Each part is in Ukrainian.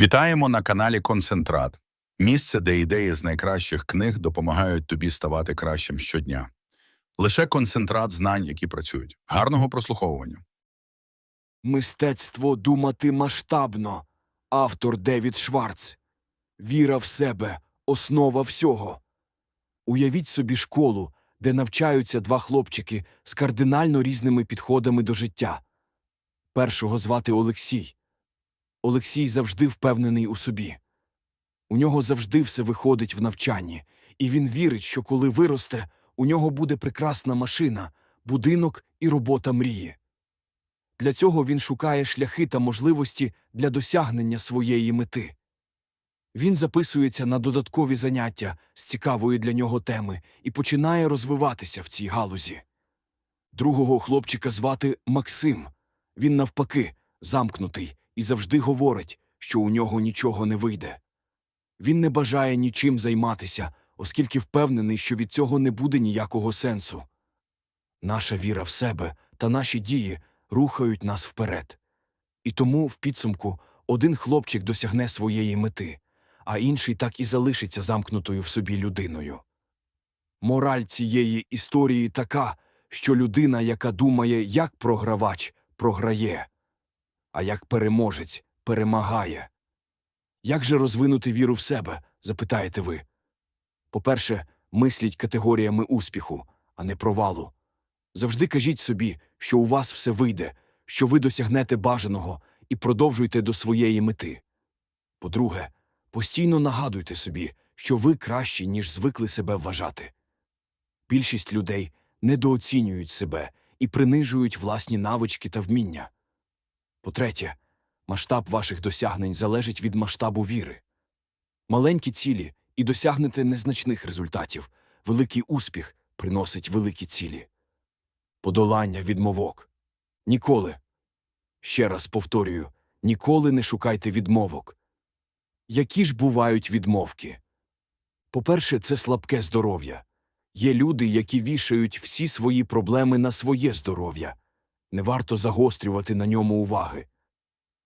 Вітаємо на каналі Концентрат. Місце, де ідеї з найкращих книг допомагають тобі ставати кращим щодня. Лише концентрат знань, які працюють. Гарного прослуховування. Мистецтво думати масштабно. Автор Девід Шварц. Віра в себе основа всього. Уявіть собі школу, де навчаються два хлопчики з кардинально різними підходами до життя. Першого звати Олексій. Олексій завжди впевнений у собі. У нього завжди все виходить в навчанні, і він вірить, що коли виросте, у нього буде прекрасна машина, будинок і робота мрії. Для цього він шукає шляхи та можливості для досягнення своєї мети. Він записується на додаткові заняття з цікавої для нього теми і починає розвиватися в цій галузі. Другого хлопчика звати Максим. Він, навпаки, замкнутий і завжди говорить, що у нього нічого не вийде. Він не бажає нічим займатися, оскільки впевнений, що від цього не буде ніякого сенсу. Наша віра в себе та наші дії рухають нас вперед. І тому, в підсумку, один хлопчик досягне своєї мети, а інший так і залишиться замкнутою в собі людиною. Мораль цієї історії така, що людина, яка думає, як програвач, програє, а як переможець перемагає. Як же розвинути віру в себе, запитаєте ви? По-перше, мисліть категоріями успіху, а не провалу. Завжди кажіть собі, що у вас все вийде, що ви досягнете бажаного і продовжуйте до своєї мети. По-друге, постійно нагадуйте собі, що ви кращі, ніж звикли себе вважати. Більшість людей недооцінюють себе і принижують власні навички та вміння. По-третє, масштаб ваших досягнень залежить від масштабу віри. Маленькі цілі і досягнете незначних результатів, великий успіх приносить великі цілі подолання відмовок. Ніколи. Ще раз повторюю, ніколи не шукайте відмовок. Які ж бувають відмовки? По-перше, це слабке здоров'я. Є люди, які вішають всі свої проблеми на своє здоров'я. Не варто загострювати на ньому уваги.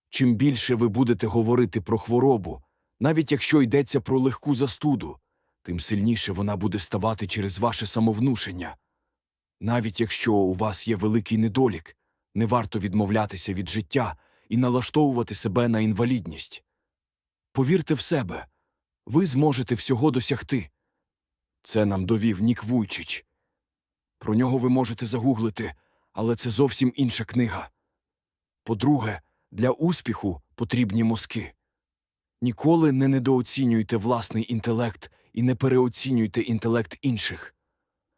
Чим більше ви будете говорити про хворобу, навіть якщо йдеться про легку застуду, тим сильніше вона буде ставати через ваше самовнушення. Навіть якщо у вас є великий недолік, не варто відмовлятися від життя і налаштовувати себе на інвалідність. Повірте в себе, ви зможете всього досягти. Це нам довів Нік Вуйчич. Про нього ви можете загуглити, але це зовсім інша книга. По-друге, для успіху потрібні мозки. Ніколи не недооцінюйте власний інтелект і не переоцінюйте інтелект інших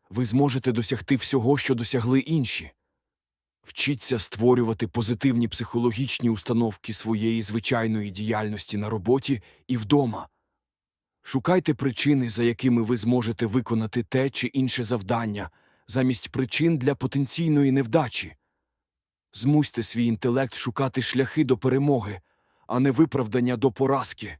ви зможете досягти всього, що досягли інші. Вчіться створювати позитивні психологічні установки своєї звичайної діяльності на роботі і вдома. Шукайте причини, за якими ви зможете виконати те чи інше завдання, замість причин для потенційної невдачі. Змусьте свій інтелект шукати шляхи до перемоги, а не виправдання до поразки.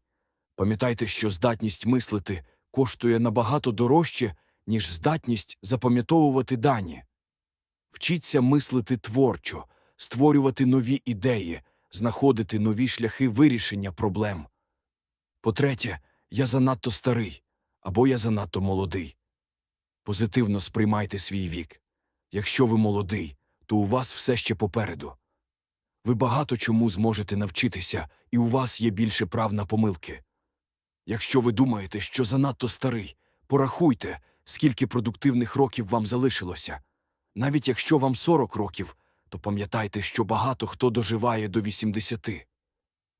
Пам'ятайте, що здатність мислити коштує набагато дорожче, ніж здатність запам'ятовувати дані. Вчіться мислити творчо, створювати нові ідеї, знаходити нові шляхи вирішення проблем. По-третє, я занадто старий або я занадто молодий. Позитивно сприймайте свій вік. Якщо ви молодий, то у вас все ще попереду. Ви багато чому зможете навчитися, і у вас є більше прав на помилки. Якщо ви думаєте, що занадто старий, порахуйте, скільки продуктивних років вам залишилося. Навіть якщо вам 40 років, то пам'ятайте, що багато хто доживає до 80.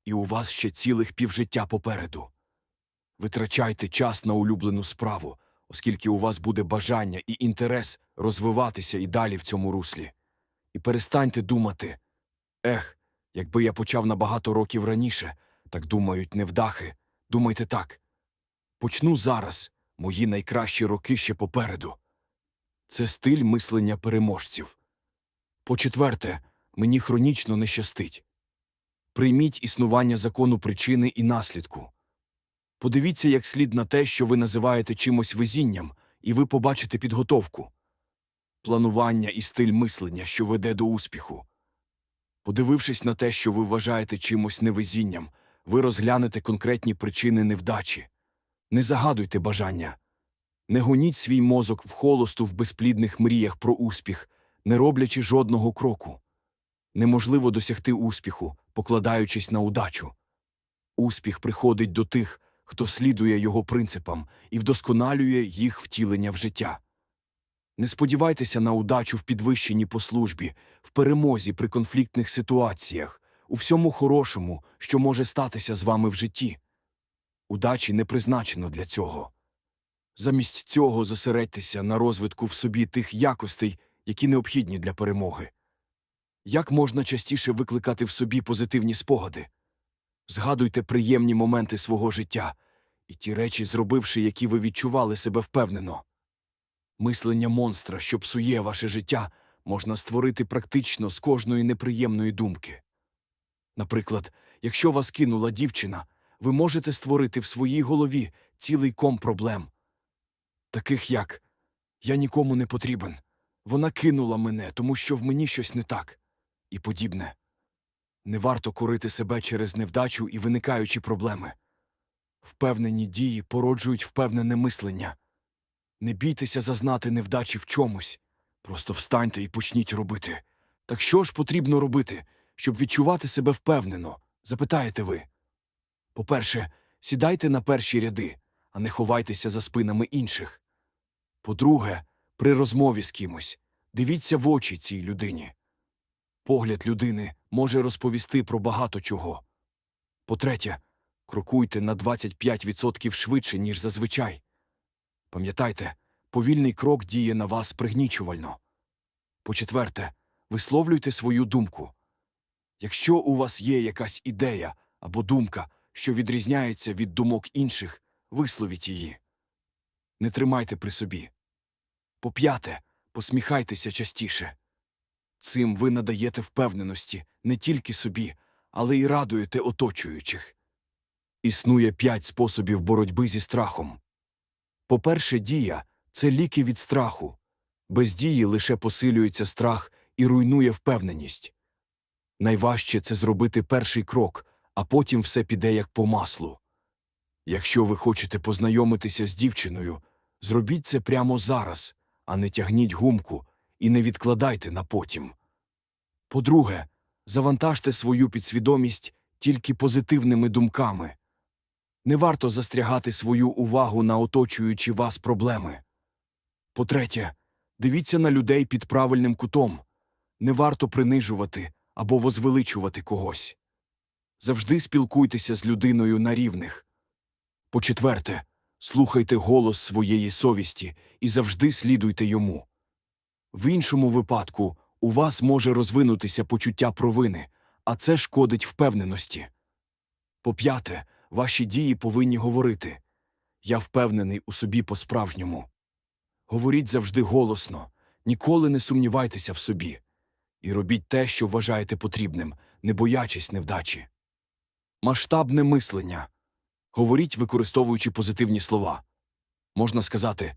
І у вас ще цілих півжиття попереду. Витрачайте час на улюблену справу, оскільки у вас буде бажання і інтерес розвиватися і далі в цьому руслі. І перестаньте думати ех, якби я почав набагато років раніше, так думають невдахи. Думайте так. Почну зараз, мої найкращі роки ще попереду. Це стиль мислення переможців. По-четверте, мені хронічно не щастить. Прийміть існування закону причини і наслідку. Подивіться як слід на те, що ви називаєте чимось везінням, і ви побачите підготовку, планування і стиль мислення, що веде до успіху. Подивившись на те, що ви вважаєте чимось невезінням, ви розглянете конкретні причини невдачі. Не загадуйте бажання. Не гоніть свій мозок в холосту в безплідних мріях про успіх, не роблячи жодного кроку. Неможливо досягти успіху, покладаючись на удачу. Успіх приходить до тих, хто слідує його принципам і вдосконалює їх втілення в життя. Не сподівайтеся на удачу в підвищенні по службі, в перемозі при конфліктних ситуаціях, у всьому хорошому, що може статися з вами в житті. Удачі не призначено для цього. Замість цього зосередьтеся на розвитку в собі тих якостей, які необхідні для перемоги. Як можна частіше викликати в собі позитивні спогади? Згадуйте приємні моменти свого життя і ті речі, зробивши, які ви відчували себе впевнено. Мислення монстра, що псує ваше життя, можна створити практично з кожної неприємної думки. Наприклад, якщо вас кинула дівчина, ви можете створити в своїй голові цілий ком проблем, таких як Я нікому не потрібен, вона кинула мене, тому що в мені щось не так, і подібне. Не варто корити себе через невдачу і виникаючі проблеми. Впевнені дії породжують впевнене мислення. Не бійтеся зазнати невдачі в чомусь. Просто встаньте і почніть робити. Так що ж потрібно робити, щоб відчувати себе впевнено? запитаєте ви. По-перше, сідайте на перші ряди, а не ховайтеся за спинами інших. По-друге, при розмові з кимось дивіться в очі цій людині. Погляд людини може розповісти про багато чого. По-третє, крокуйте на 25% швидше, ніж зазвичай. Пам'ятайте, повільний крок діє на вас пригнічувально. По-четверте, висловлюйте свою думку. Якщо у вас є якась ідея або думка, що відрізняється від думок інших, висловіть її. Не тримайте при собі. По-п'яте, посміхайтеся частіше. Цим ви надаєте впевненості не тільки собі, але й радуєте оточуючих. Існує п'ять способів боротьби зі страхом. По-перше, дія це ліки від страху. Без дії лише посилюється страх і руйнує впевненість. Найважче це зробити перший крок, а потім все піде як по маслу. Якщо ви хочете познайомитися з дівчиною, зробіть це прямо зараз, а не тягніть гумку і не відкладайте на потім. По-друге, завантажте свою підсвідомість тільки позитивними думками. Не варто застрягати свою увагу на оточуючі вас проблеми. По-третє, дивіться на людей під правильним кутом. Не варто принижувати або возвеличувати когось. Завжди спілкуйтеся з людиною на рівних. По-четверте, слухайте голос своєї совісті і завжди слідуйте йому. В іншому випадку у вас може розвинутися почуття провини, а це шкодить впевненості. По-п'яте, ваші дії повинні говорити Я впевнений у собі по-справжньому. Говоріть завжди голосно, ніколи не сумнівайтеся в собі. І робіть те, що вважаєте потрібним, не боячись невдачі. Масштабне мислення. Говоріть, використовуючи позитивні слова. Можна сказати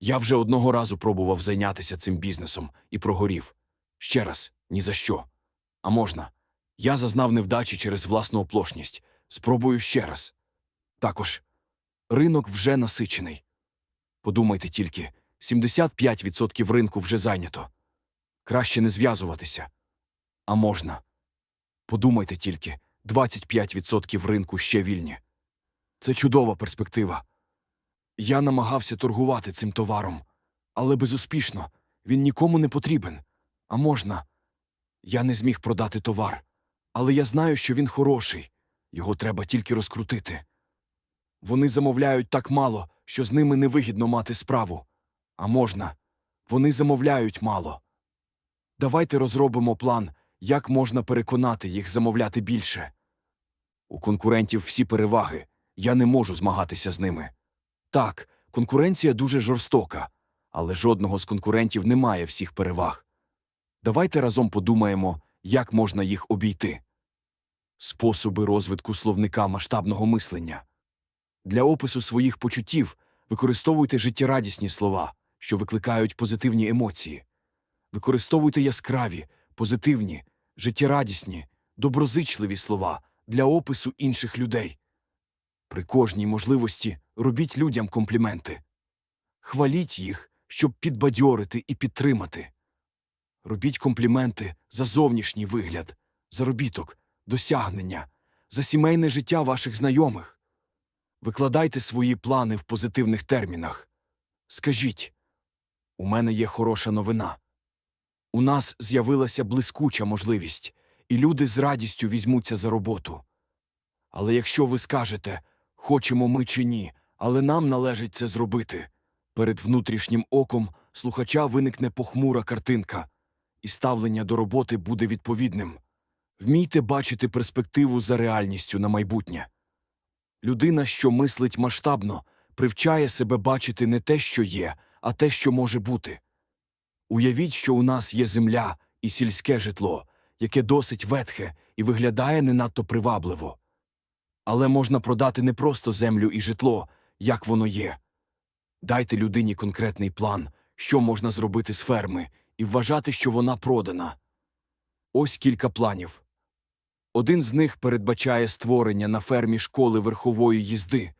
Я вже одного разу пробував зайнятися цим бізнесом і прогорів. Ще раз, ні за що. А можна. Я зазнав невдачі через власну оплошність. Спробую ще раз. Також ринок вже насичений. Подумайте тільки 75% ринку вже зайнято. Краще не зв'язуватися. А можна. Подумайте тільки 25% ринку ще вільні. Це чудова перспектива. Я намагався торгувати цим товаром, але безуспішно він нікому не потрібен. А можна. Я не зміг продати товар, але я знаю, що він хороший. Його треба тільки розкрутити. Вони замовляють так мало, що з ними невигідно мати справу. А можна. Вони замовляють мало. Давайте розробимо план, як можна переконати їх замовляти більше. У конкурентів всі переваги. Я не можу змагатися з ними. Так, конкуренція дуже жорстока, але жодного з конкурентів не має всіх переваг. Давайте разом подумаємо, як можна їх обійти. Способи розвитку словника масштабного мислення. Для опису своїх почуттів використовуйте життєрадісні слова, що викликають позитивні емоції. Використовуйте яскраві, позитивні, життєрадісні, доброзичливі слова, для опису інших людей. При кожній можливості робіть людям компліменти. Хваліть їх, щоб підбадьорити і підтримати. Робіть компліменти за зовнішній вигляд, заробіток, досягнення, за сімейне життя ваших знайомих. Викладайте свої плани в позитивних термінах. Скажіть, у мене є хороша новина. У нас з'явилася блискуча можливість, і люди з радістю візьмуться за роботу. Але якщо ви скажете, хочемо ми чи ні, але нам належить це зробити, перед внутрішнім оком слухача виникне похмура картинка, і ставлення до роботи буде відповідним. Вмійте бачити перспективу за реальністю на майбутнє. Людина, що мислить масштабно, привчає себе бачити не те, що є, а те, що може бути. Уявіть, що у нас є земля і сільське житло, яке досить ветхе і виглядає не надто привабливо. Але можна продати не просто землю і житло, як воно є. Дайте людині конкретний план, що можна зробити з ферми, і вважати, що вона продана. Ось кілька планів. Один з них передбачає створення на фермі школи верхової їзди.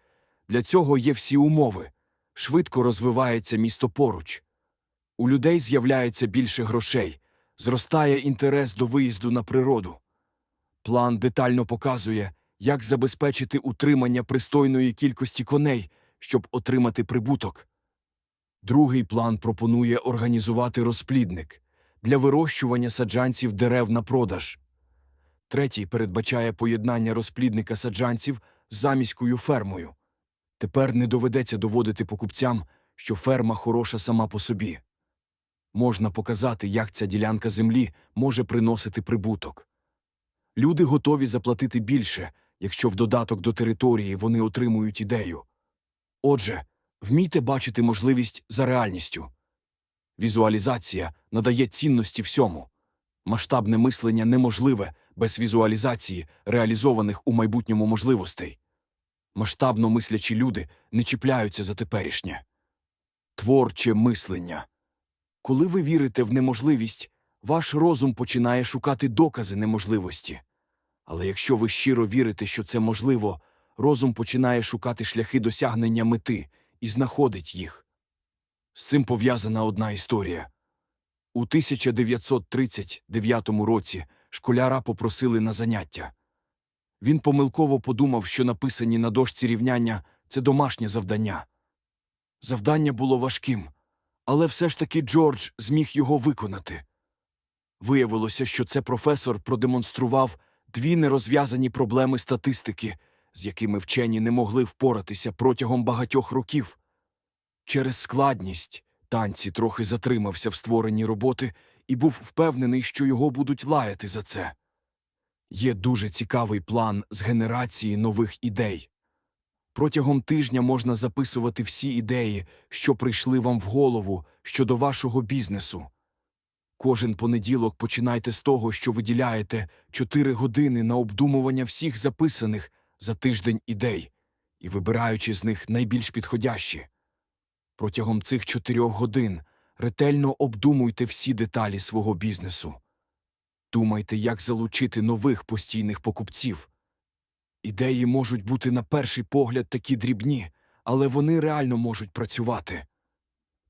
Для цього є всі умови. Швидко розвивається місто поруч. У людей з'являється більше грошей, зростає інтерес до виїзду на природу. План детально показує, як забезпечити утримання пристойної кількості коней, щоб отримати прибуток. Другий план пропонує організувати розплідник для вирощування саджанців дерев на продаж. Третій передбачає поєднання розплідника саджанців з заміською фермою. Тепер не доведеться доводити покупцям, що ферма хороша сама по собі. Можна показати, як ця ділянка землі може приносити прибуток. Люди готові заплатити більше, якщо в додаток до території вони отримують ідею. Отже, вмійте бачити можливість за реальністю. Візуалізація надає цінності всьому. Масштабне мислення неможливе без візуалізації, реалізованих у майбутньому можливостей. Масштабно мислячі люди не чіпляються за теперішнє. Творче мислення. Коли ви вірите в неможливість, ваш розум починає шукати докази неможливості. Але якщо ви щиро вірите, що це можливо, розум починає шукати шляхи досягнення мети і знаходить їх. З цим пов'язана одна історія. У 1939 році школяра попросили на заняття. Він помилково подумав, що написані на дошці рівняння це домашнє завдання. Завдання було важким, але все ж таки Джордж зміг його виконати. Виявилося, що це професор продемонстрував дві нерозв'язані проблеми статистики, з якими вчені не могли впоратися протягом багатьох років. Через складність танці трохи затримався в створенні роботи і був впевнений, що його будуть лаяти за це. Є дуже цікавий план з генерації нових ідей. Протягом тижня можна записувати всі ідеї, що прийшли вам в голову щодо вашого бізнесу. Кожен понеділок починайте з того, що виділяєте 4 години на обдумування всіх записаних за тиждень ідей і вибираючи з них найбільш підходящі. Протягом цих чотирьох годин ретельно обдумуйте всі деталі свого бізнесу. Думайте, як залучити нових постійних покупців. Ідеї можуть бути на перший погляд такі дрібні, але вони реально можуть працювати.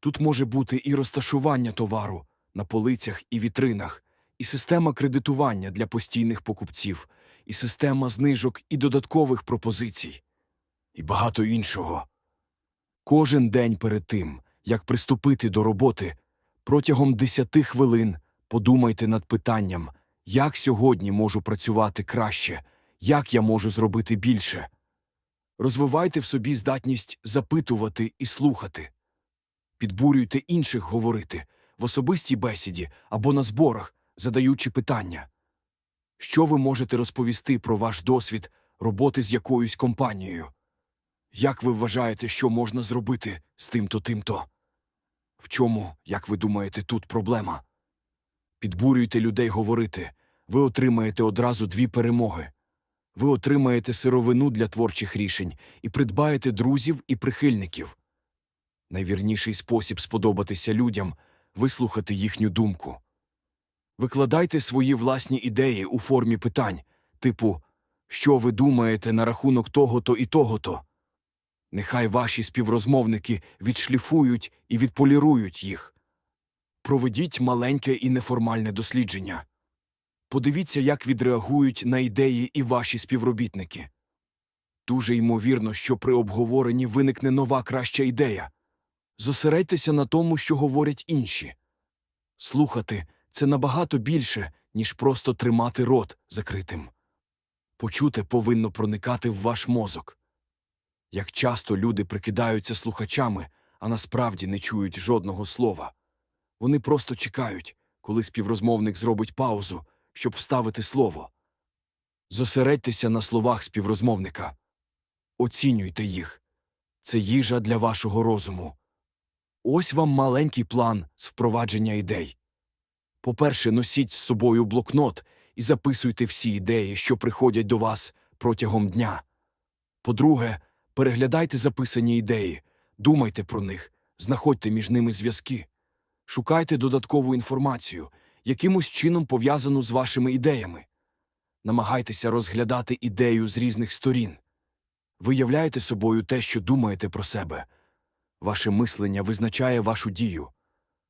Тут може бути і розташування товару на полицях і вітринах, і система кредитування для постійних покупців, і система знижок і додаткових пропозицій, і багато іншого. Кожен день перед тим, як приступити до роботи, протягом 10 хвилин подумайте над питанням, як сьогодні можу працювати краще, як я можу зробити більше. Розвивайте в собі здатність запитувати і слухати. Підбурюйте інших говорити в особистій бесіді або на зборах, задаючи питання. Що ви можете розповісти про ваш досвід роботи з якоюсь компанією? Як ви вважаєте, що можна зробити з тим-то тим-то? В чому, як ви думаєте, тут проблема? Підбурюйте людей говорити. Ви отримаєте одразу дві перемоги. Ви отримаєте сировину для творчих рішень і придбаєте друзів і прихильників. Найвірніший спосіб сподобатися людям вислухати їхню думку. Викладайте свої власні ідеї у формі питань, типу що ви думаєте на рахунок того-то і того-то. Нехай ваші співрозмовники відшліфують і відполірують їх. Проведіть маленьке і неформальне дослідження. Подивіться, як відреагують на ідеї і ваші співробітники. Дуже ймовірно, що при обговоренні виникне нова краща ідея. Зосередьтеся на тому, що говорять інші. Слухати це набагато більше, ніж просто тримати рот закритим. Почуте повинно проникати в ваш мозок. Як часто люди прикидаються слухачами, а насправді не чують жодного слова. Вони просто чекають, коли співрозмовник зробить паузу, щоб вставити слово. Зосередьтеся на словах співрозмовника. Оцінюйте їх. Це їжа для вашого розуму. Ось вам маленький план з впровадження ідей. По-перше, носіть з собою блокнот і записуйте всі ідеї, що приходять до вас протягом дня. По-друге, переглядайте записані ідеї, думайте про них, знаходьте між ними зв'язки. Шукайте додаткову інформацію, якимось чином пов'язану з вашими ідеями. Намагайтеся розглядати ідею з різних сторін. Виявляйте собою те, що думаєте про себе. Ваше мислення визначає вашу дію.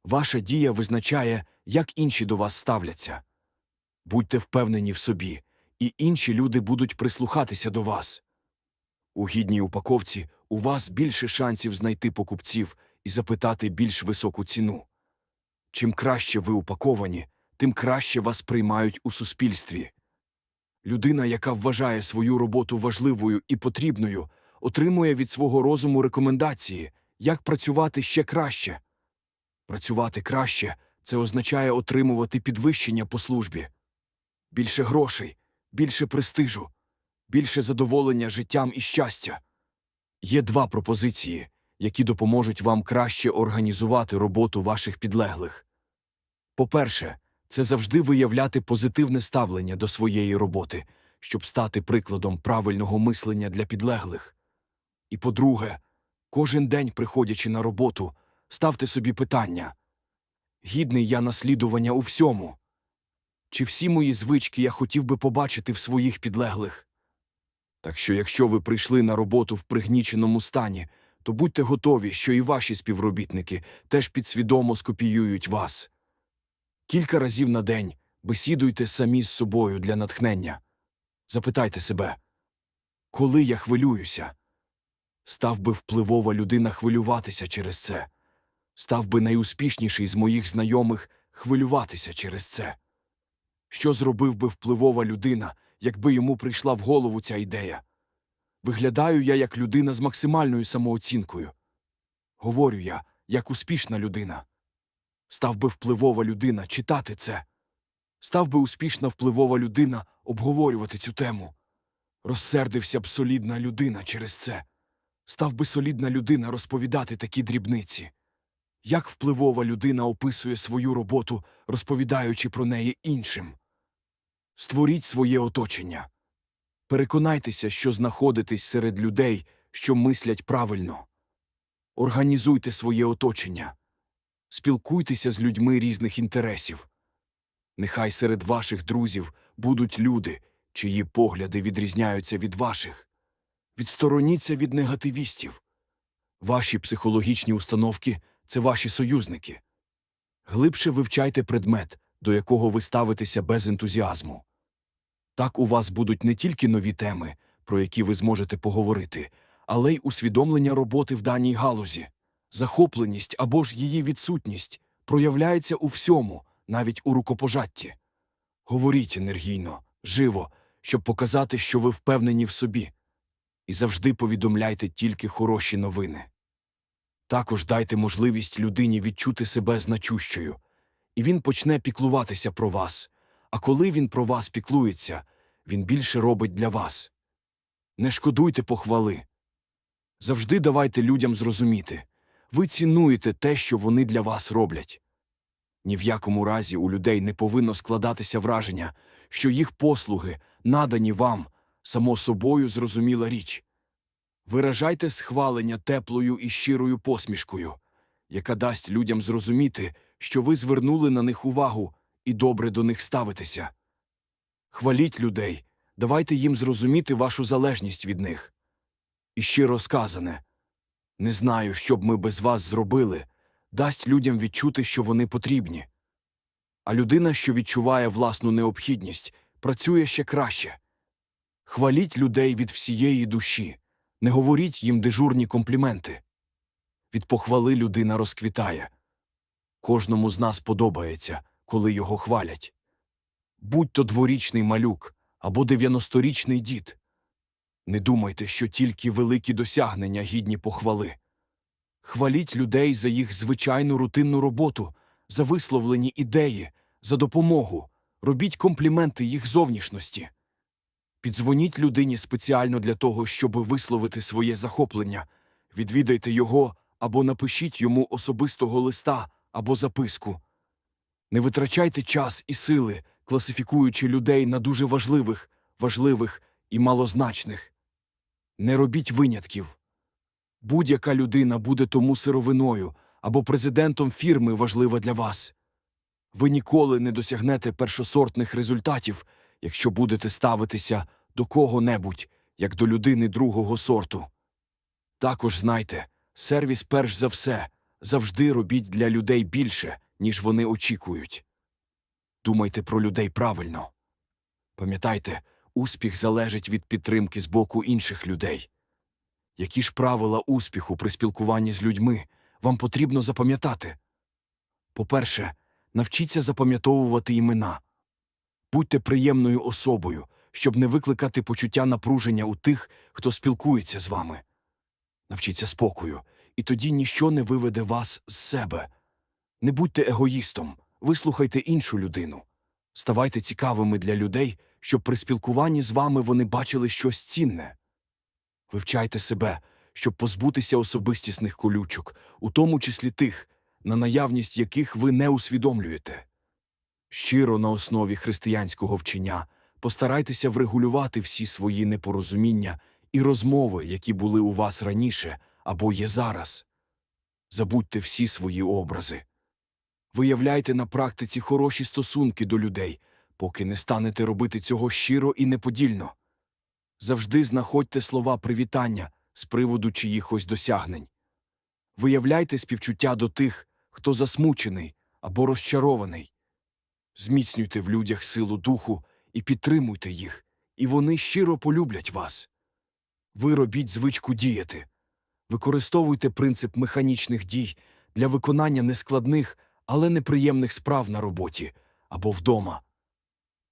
Ваша дія визначає, як інші до вас ставляться. Будьте впевнені в собі, і інші люди будуть прислухатися до вас. У гідній упаковці у вас більше шансів знайти покупців і запитати більш високу ціну. Чим краще ви упаковані, тим краще вас приймають у суспільстві. Людина, яка вважає свою роботу важливою і потрібною, отримує від свого розуму рекомендації, як працювати ще краще. Працювати краще це означає отримувати підвищення по службі. Більше грошей, більше престижу, більше задоволення життям і щастя. Є два пропозиції, які допоможуть вам краще організувати роботу ваших підлеглих. По-перше, це завжди виявляти позитивне ставлення до своєї роботи, щоб стати прикладом правильного мислення для підлеглих. І по-друге, кожен день, приходячи на роботу, ставте собі питання гідний я наслідування у всьому? Чи всі мої звички я хотів би побачити в своїх підлеглих? Так що, якщо ви прийшли на роботу в пригніченому стані, то будьте готові, що і ваші співробітники теж підсвідомо скопіюють вас. Кілька разів на день бесідуйте самі з собою для натхнення. Запитайте себе, коли я хвилююся? Став би впливова людина хвилюватися через це. Став би найуспішніший з моїх знайомих хвилюватися через це. Що зробив би впливова людина, якби йому прийшла в голову ця ідея? Виглядаю я як людина з максимальною самооцінкою. Говорю я, як успішна людина. Став би впливова людина читати це. Став би успішна впливова людина обговорювати цю тему. Розсердився б солідна людина через це. Став би солідна людина розповідати такі дрібниці. Як впливова людина описує свою роботу, розповідаючи про неї іншим. Створіть своє оточення. Переконайтеся, що знаходитесь серед людей, що мислять правильно. Організуйте своє оточення. Спілкуйтеся з людьми різних інтересів. Нехай серед ваших друзів будуть люди, чиї погляди відрізняються від ваших. Відстороніться від негативістів. Ваші психологічні установки це ваші союзники. Глибше вивчайте предмет, до якого ви ставитеся без ентузіазму. Так у вас будуть не тільки нові теми, про які ви зможете поговорити, але й усвідомлення роботи в даній галузі. Захопленість або ж її відсутність проявляється у всьому, навіть у рукопожатті. Говоріть енергійно, живо, щоб показати, що ви впевнені в собі. І завжди повідомляйте тільки хороші новини. Також дайте можливість людині відчути себе значущою, і він почне піклуватися про вас. А коли він про вас піклується, він більше робить для вас. Не шкодуйте похвали. Завжди давайте людям зрозуміти ви цінуєте те, що вони для вас роблять. Ні в якому разі у людей не повинно складатися враження, що їх послуги, надані вам, само собою зрозуміла річ. Виражайте схвалення теплою і щирою посмішкою, яка дасть людям зрозуміти, що ви звернули на них увагу і добре до них ставитеся. Хваліть людей, давайте їм зрозуміти вашу залежність від них. І щиро сказане не знаю, що б ми без вас зробили, дасть людям відчути, що вони потрібні. А людина, що відчуває власну необхідність, працює ще краще. Хваліть людей від всієї душі, не говоріть їм дежурні компліменти. Від похвали людина розквітає. Кожному з нас подобається, коли його хвалять. Будь то дворічний малюк або дев'яносторічний дід. Не думайте, що тільки великі досягнення гідні похвали. Хваліть людей за їх звичайну рутинну роботу, за висловлені ідеї, за допомогу, робіть компліменти їх зовнішності. Піддзвоніть людині спеціально для того, щоб висловити своє захоплення, відвідайте його або напишіть йому особистого листа або записку. Не витрачайте час і сили, класифікуючи людей на дуже важливих, важливих і малозначних. Не робіть винятків. Будь-яка людина буде тому сировиною або президентом фірми важлива для вас. Ви ніколи не досягнете першосортних результатів, якщо будете ставитися до кого-небудь, як до людини другого сорту. Також знайте, сервіс перш за все завжди робіть для людей більше, ніж вони очікують. Думайте про людей правильно. Пам'ятайте, успіх залежить від підтримки з боку інших людей. Які ж правила успіху при спілкуванні з людьми вам потрібно запам'ятати? По-перше, навчіться запам'ятовувати імена. Будьте приємною особою, щоб не викликати почуття напруження у тих, хто спілкується з вами. Навчіться спокою, і тоді ніщо не виведе вас з себе. Не будьте егоїстом, вислухайте іншу людину. Ставайте цікавими для людей, щоб при спілкуванні з вами вони бачили щось цінне. Вивчайте себе, щоб позбутися особистісних колючок, у тому числі тих, на наявність яких ви не усвідомлюєте. Щиро на основі християнського вчення постарайтеся врегулювати всі свої непорозуміння і розмови, які були у вас раніше або є зараз. Забудьте всі свої образи. Виявляйте на практиці хороші стосунки до людей, поки не станете робити цього щиро і неподільно. Завжди знаходьте слова привітання з приводу чиїхось досягнень. Виявляйте співчуття до тих, хто засмучений або розчарований. Зміцнюйте в людях силу духу і підтримуйте їх, і вони щиро полюблять вас. Ви робіть звичку діяти. Використовуйте принцип механічних дій для виконання нескладних, але неприємних справ на роботі або вдома.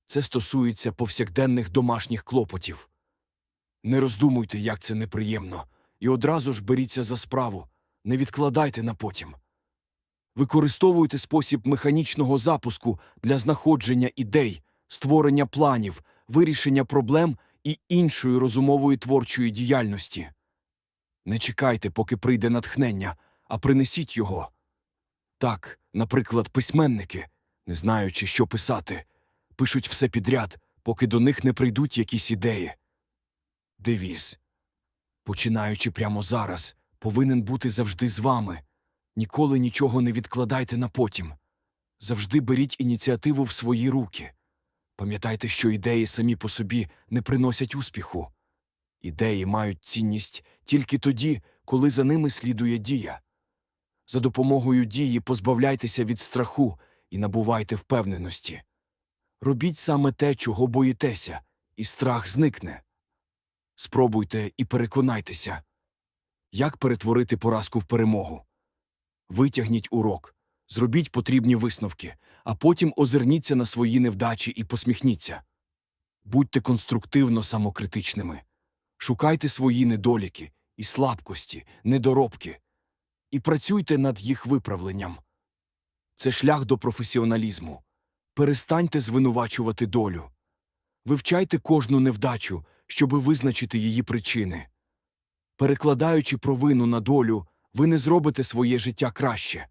Це стосується повсякденних домашніх клопотів. Не роздумуйте, як це неприємно, і одразу ж беріться за справу, не відкладайте на потім. Використовуйте спосіб механічного запуску для знаходження ідей, створення планів, вирішення проблем і іншої розумової творчої діяльності. Не чекайте, поки прийде натхнення, а принесіть його. Так, наприклад, письменники, не знаючи, що писати, пишуть все підряд, поки до них не прийдуть якісь ідеї. Девіз. Починаючи прямо зараз, повинен бути завжди з вами. Ніколи нічого не відкладайте на потім. Завжди беріть ініціативу в свої руки. Пам'ятайте, що ідеї самі по собі не приносять успіху. Ідеї мають цінність тільки тоді, коли за ними слідує дія. За допомогою дії позбавляйтеся від страху і набувайте впевненості. Робіть саме те, чого боїтеся, і страх зникне. Спробуйте і переконайтеся, як перетворити поразку в перемогу. Витягніть урок, зробіть потрібні висновки, а потім озирніться на свої невдачі і посміхніться. Будьте конструктивно самокритичними. Шукайте свої недоліки і слабкості, недоробки, і працюйте над їх виправленням. Це шлях до професіоналізму. Перестаньте звинувачувати долю. Вивчайте кожну невдачу, щоби визначити її причини. Перекладаючи провину на долю, ви не зробите своє життя краще.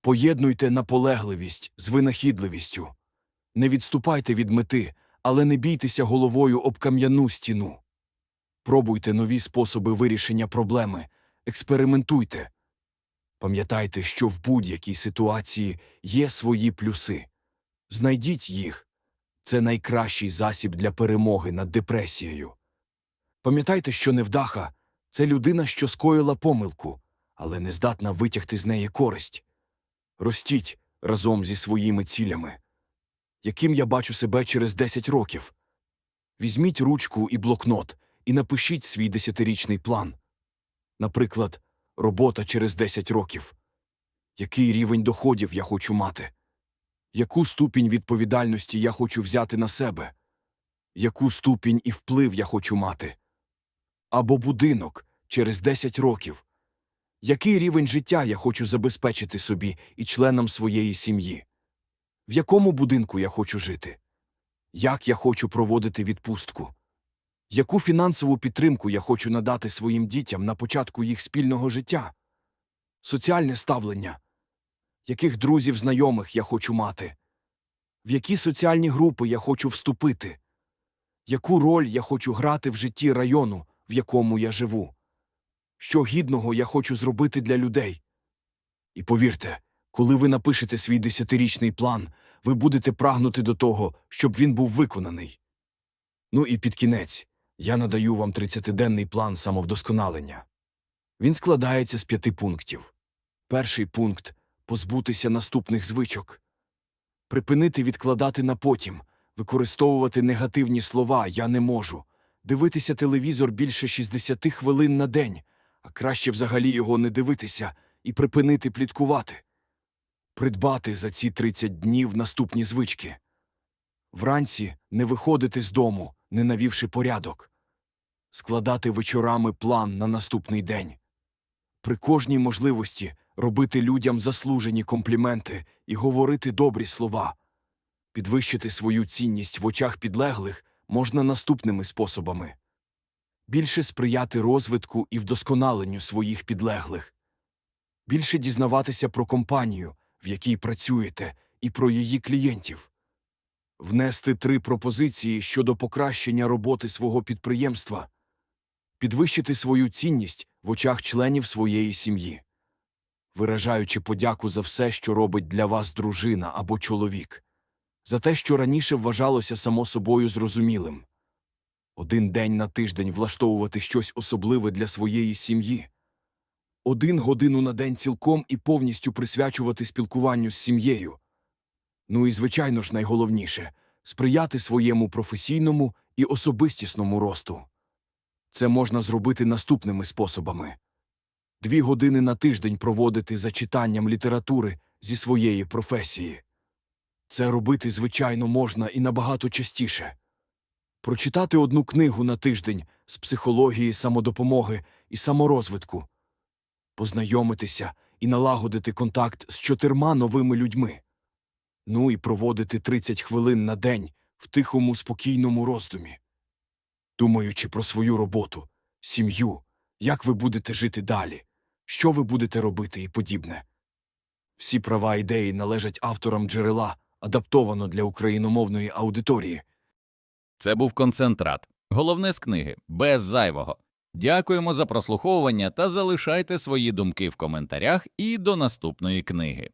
Поєднуйте наполегливість з винахідливістю. Не відступайте від мети, але не бійтеся головою об кам'яну стіну. Пробуйте нові способи вирішення проблеми, експериментуйте. Пам'ятайте, що в будь-якій ситуації є свої плюси. Знайдіть їх. це найкращий засіб для перемоги над депресією. Пам'ятайте, що невдаха це людина, що скоїла помилку, але не здатна витягти з неї користь. Ростіть разом зі своїми цілями. Яким я бачу себе через 10 років? Візьміть ручку і блокнот і напишіть свій десятирічний план. Наприклад, робота через 10 років. Який рівень доходів я хочу мати? Яку ступінь відповідальності я хочу взяти на себе? Яку ступінь і вплив я хочу мати? Або будинок через 10 років. Який рівень життя я хочу забезпечити собі і членам своєї сім'ї? В якому будинку я хочу жити? Як я хочу проводити відпустку? Яку фінансову підтримку я хочу надати своїм дітям на початку їх спільного життя? Соціальне ставлення. Яких друзів знайомих я хочу мати? В які соціальні групи я хочу вступити? Яку роль я хочу грати в житті району, в якому я живу? Що гідного я хочу зробити для людей? І повірте, коли ви напишете свій десятирічний план, ви будете прагнути до того, щоб він був виконаний. Ну і під кінець я надаю вам 30-денний план самовдосконалення. Він складається з п'яти пунктів. Перший пункт позбутися наступних звичок, припинити відкладати на потім, використовувати негативні слова я не можу, дивитися телевізор більше 60 хвилин на день, а краще взагалі його не дивитися і припинити пліткувати, придбати за ці 30 днів наступні звички. Вранці не виходити з дому, не навівши порядок, складати вечорами план на наступний день, при кожній можливості робити людям заслужені компліменти і говорити добрі слова, підвищити свою цінність в очах підлеглих можна наступними способами більше сприяти розвитку і вдосконаленню своїх підлеглих, більше дізнаватися про компанію, в якій працюєте, і про її клієнтів внести три пропозиції щодо покращення роботи свого підприємства, підвищити свою цінність в очах членів своєї сім'ї, виражаючи подяку за все, що робить для вас дружина або чоловік, за те, що раніше вважалося само собою зрозумілим. Один день на тиждень влаштовувати щось особливе для своєї сім'ї, один годину на день цілком і повністю присвячувати спілкуванню з сім'єю. Ну і, звичайно ж, найголовніше сприяти своєму професійному і особистісному росту. Це можна зробити наступними способами дві години на тиждень проводити за читанням літератури зі своєї професії. Це робити, звичайно, можна і набагато частіше. Прочитати одну книгу на тиждень з психології, самодопомоги і саморозвитку, познайомитися і налагодити контакт з чотирма новими людьми ну і проводити 30 хвилин на день в тихому, спокійному роздумі, думаючи про свою роботу, сім'ю, як ви будете жити далі, що ви будете робити і подібне. Всі права ідеї належать авторам джерела, адаптовано для україномовної аудиторії. Це був концентрат. Головне з книги, без зайвого. Дякуємо за прослуховування та залишайте свої думки в коментарях і до наступної книги.